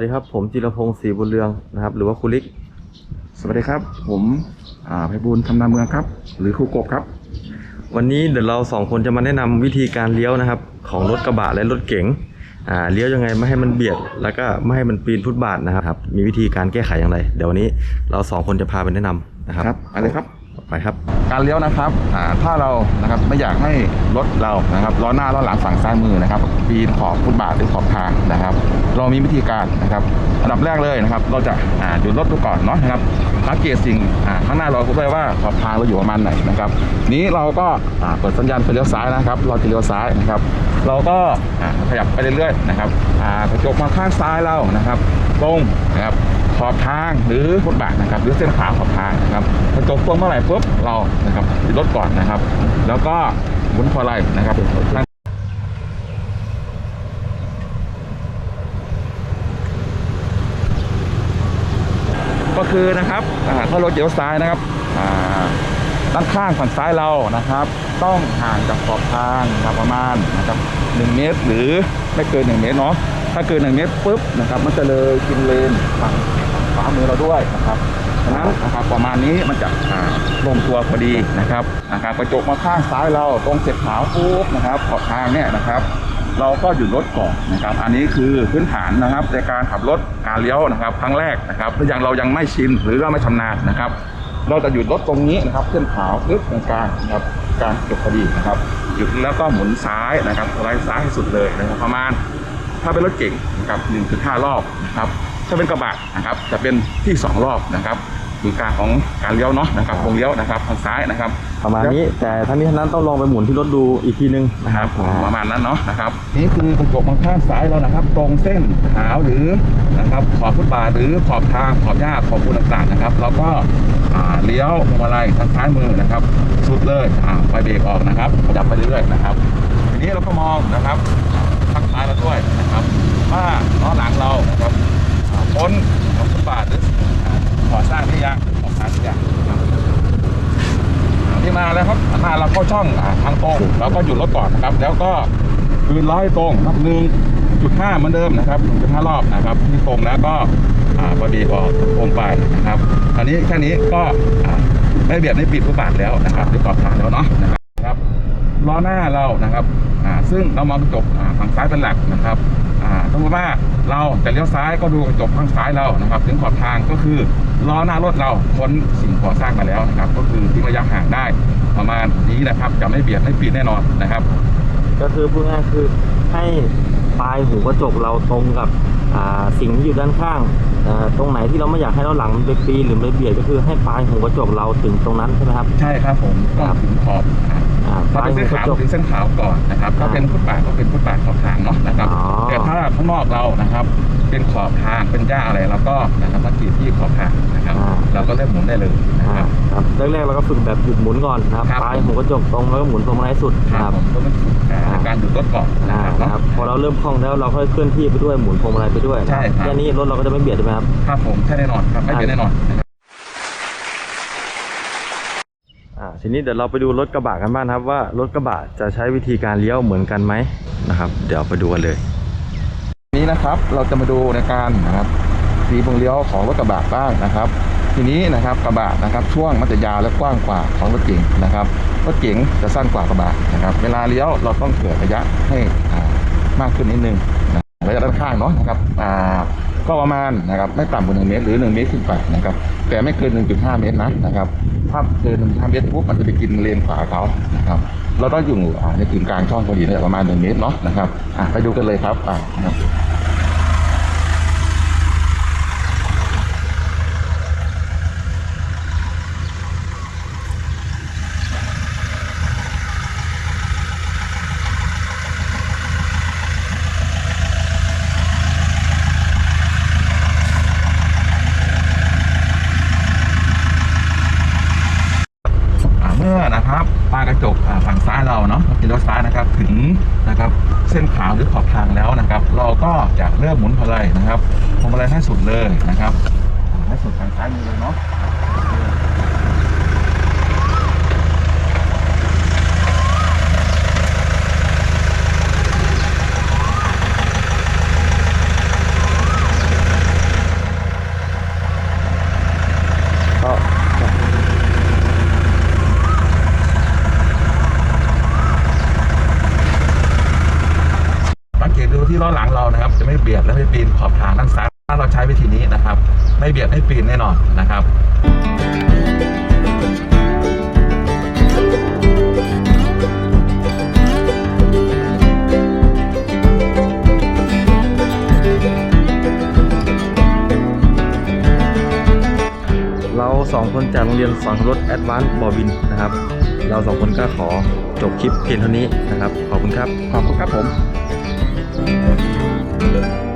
วัสดีครับ ผมจิรพงศ์ศรีบุญเรืองนะครับ หรือว่าคุลิก สวัสดีครับ ผมอ่าไพบูลย์ชำนาญเมืองครับ หรือครูกบครับ วันนี้เดี๋ยวเราสองคนจะมาแนะนำวิธีการเลี้ยวนะครับ ของรถกระบะและรถเก๋งอ่าเลี้ยวยังไงไม่ให้มันเบียด แล้วก็ไม่ให้มันปีนฟุตบาทนะครับ มีวิธีการแก้ไขอย่างไร เดี๋ยววันนี้เราสองคนจะพาไปแนะนำนะครับ ครับอะไรครับ ไปครับ การเลี้ยวนะครับถ้าเรานะครับไม่อยากให้รถเรานะครับล้อหน้าล้อหลังฝั่งซ้ายมือนะครับปีนขอบฟุตบาทหรือขอบทางนะครับ เรามีวิธีการนะครับอันดับแรกเลยนะครับ เราจะหยุดรถดูก่อนเนาะนะครับสังเกตสิ่งข้างหน้าเราด้วยว่าขอบทางเราอยู่ประมาณไหนนะครับ นี้เราก็เปิดสัญญาณไฟเลี้ยวซ้ายนะครับ เราจะเลี้ยวซ้ายนะครับ เราก็ขยับไปเรื่อยๆนะครับกระจกมาข้างซ้ายเรานะครับ ตรงนะครับขอบทางหรือฟุตบาทนะครับ หรือเส้นขาวขอบทางนะครับกระจกตรงเมื่อไหร่ปุ๊บเรานะครับหยุดรถก่อนนะครับ แล้วก็หมุนพวงมาลัยนะครับนั่งก็คือนะครับถ้าเราเลี้ยวซ้ายนะครับด้านข้างฝั่งซ้ายเรานะครับ ต้องห่างจากขอบทางนะประมาณนะครับหนึ่งเมตรหรือไม่เกินหนึ่งเมตรเนาะถ้าเกินหนึ่งเมตรปุ๊บนะครับ มันจะเลยกินเลนฝั่งขวามือเราด้วยนะครับ ฉะนั้นนะครับประมาณนี้มันจะลงตัวพอดีนะครับนะครับกระจกมาข้างซ้ายเราตรงเสร็จขาวปุ๊บนะครับขอบทางเนี่ยนะครับเราก็หยุดรถก่อนนะครับ อันนี้คือพื้นฐานนะครับในการขับรถการเลี้ยวนะครับ ครั้งแรกนะครับถ้ายังเรายังไม่ชินหรือเราไม่ชำนาญนะครับ เราจะหยุดรถตรงนี้นะครับเส้นขาวลึกตรงกลางนะครับการจบพอดีนะครับ หยุดแล้วก็หมุนซ้ายนะครับสไลด์ซ้ายให้สุดเลยนะครับประมาณถ้าเป็นรถเก่งนะครับ1.5รอบนะครับ ถ้าเป็นกระบะนะครับจะเป็นที่ 2 รอบนะครับคือการของการเลี้ยวเนาะนะครับวงเลี้ยวนะครับทางซ้ายนะครับประมาณนี้แต่ทั้งนี้ทั้งนั้นต้องลองไปหมุนที่รถดูอีกทีนึงนะนะคครัรับบผมประมาณนั้นเนาะนะครับนี่คือกระจกมองข้างซ้ายเรานะครับ ตรงเส้นขาวหรือนะครับขอบฟุตบาทหรือขอบทางขอบหญ้าขอบปูนต่างๆนะครับ แล้วก็อ่าเลี้ยวพวงมาลัยทางซ้ายมือนะครับสุดเลยอ่าไฟเบรกออกนะครับขยับไปเรื่อยๆนะครับ ทีนี้เราก็มองนะครับทางซ้ายเราด้วยนะครับว่าล้อหลังเรานะครับอ่า พ้นขอบฟุตบาทหรืออ่าก่อสร้างหรือยังขอบทางหรือยังที่มาแล้วครับหน้าเราเข้าช่องทางตรงเราก็หยุดรถก่อนนะครับ แล้วก็คืนร้อยตรงนับหนึ่งจุดห้าเหมือนเดิมนะครับหนึ่งจุดห้ารอบนะครับ ที่ตรงแล้วก็พอดีออกโค้งไปนะครับอันนี้แค่นี้ก็ไม่เบียดไม่ปิดฟุตบาทแล้วนะครับหรือขอบทางแล้วเนาะ ล้อหน้าเรานะครับอ่าซึ่งเรามองกระจกอ่าฝั่งซ้ายเป็นหลักนะครับอ่าต้องบอกว่าเราจะเลี้ยวซ้ายก็ดูกระจกข้างซ้ายเรานะครับ ถึงขอบทางก็คือล้อหน้ารถเราพ้นสิ่งก่อสร้างมาแล้วนะครับ ก็คือทิ้งระยะห่างได้ประมาณนี้นะครับ จะไม่เบียดไม่ปีนแน่นอนนะครับ ก็คือพูดง่ายๆคือให้ปลายหูกระจกเราตรงกับอ่าสิ่งที่อยู่ด้านข้างอ่าตรงไหนที่เราไม่อยากให้เราหลังมันไปปีนหรือไปเบียดก็คือให้ปลายหูกระจกเราถึงตรงนั้นใช่ไหมครับ ใช่ครับผมต้องถึงขอบอ่าอ่าป ถ้าลายเป็นหูเส้นกระขาวจกถึงเส้นขาวก่อนนะครับถ้าอ่าเป็นฟุตบาทก็เป็นฟุตบาทขอบทางเนาะนะครับอ๋อแต่ถ้าข้างนอกเรานะครับ เป็นขอบทางเป็นหญ้าอะไรเราก็นะครับมากีดที่ขอบทางนะครับ เราก็เริ่มหมุนได้เลยนะอ่าครับครับแรกๆเราก็ฝึกแบบหยุดหมุนก่อนนะครับครับปลายหูกระจกตรงแล้วก็หมุนพวงมาลัยสุดคนะรัครับบผมก็ต้องฝึกอ่าอ่าการหยุดรถก่อนนะอ่าครับนะครับพอเราเริ่มคล่องแล้วเราค่อยเคลื่อนที่ไปด้วยหมุนพวงมาลัยไปด้วยนะใช่ครับแค่นี้รถเราก็จะไม่เบียดใช่ไหมครับครับผมใช่แน่นอนครับไม่เบียดแน่นอนนะครับ อ่า ทีนี้เดี๋ยวเราไปดูรถกระบะกันบ้างครับว่ารถกระบะจะใช้วิธีการเลี้ยวเหมือนกันไหมนะครับ เดี๋ยวไปดูกันเลย นี้นะครับเราจะมาดูในการนะครับสีวงเลี้ยวของรถกระบะบ้างนะครับ ทีนี้นะครับกระบะนะครับ ช่วงมันจะยาวและกว้างกว่าของรถเก๋งนะครับรถเก๋งจะสั้นกว่ากระบะนะครับ เวลาเลี้ยวเราต้องเผื่อระยะให้มากขึ้นนิดนึงระยะด้านข้างเนาะนะครับอ่า ก็ประมาณนะครับไม่ต่ำกว่า1เมตรหรือ1เมตรขึ้นไปนะครับแต่ไม่เกิน 1.5 เมตรนะนะครับถ้าเกิน1.5เมตรปุ๊บมันจะไปกินเลนขวาเขานะครับเราต้องอยู่ในกึ่งกลางช่องพอดีประมาณ1เมตรเนาะนะครับไปดูกันเลยครับอะนะครับ อ่าเมื่อ นะครับปลากระจกฝั่งซ้ายเราเนาะกินรถซ้ายนะครับถึงนะครับเส้นขาวหรือขอบทางแล้วนะครับ เราก็จะเริ่มหมุนพวงมาลัยนะครับพวงมาลัยให้สุดเลยนะครับให้สุดทางซ้ายมือเลยเนาะ เบียดและไม่ปีนขอบทางด้านซ้ายถ้าเราใช้วิธีนี้นะครับ ไม่เบียดไม่ปีนแน่นอนนะครับเราสองคนจากโรงเรียนสอนขับรถแอดวานซ์บอวินนะครับ เราสองคนก็ขอจบคลิปเพียงเท่านี้นะครับ ขอบคุณครับ ขอบคุณครับผม Thank you.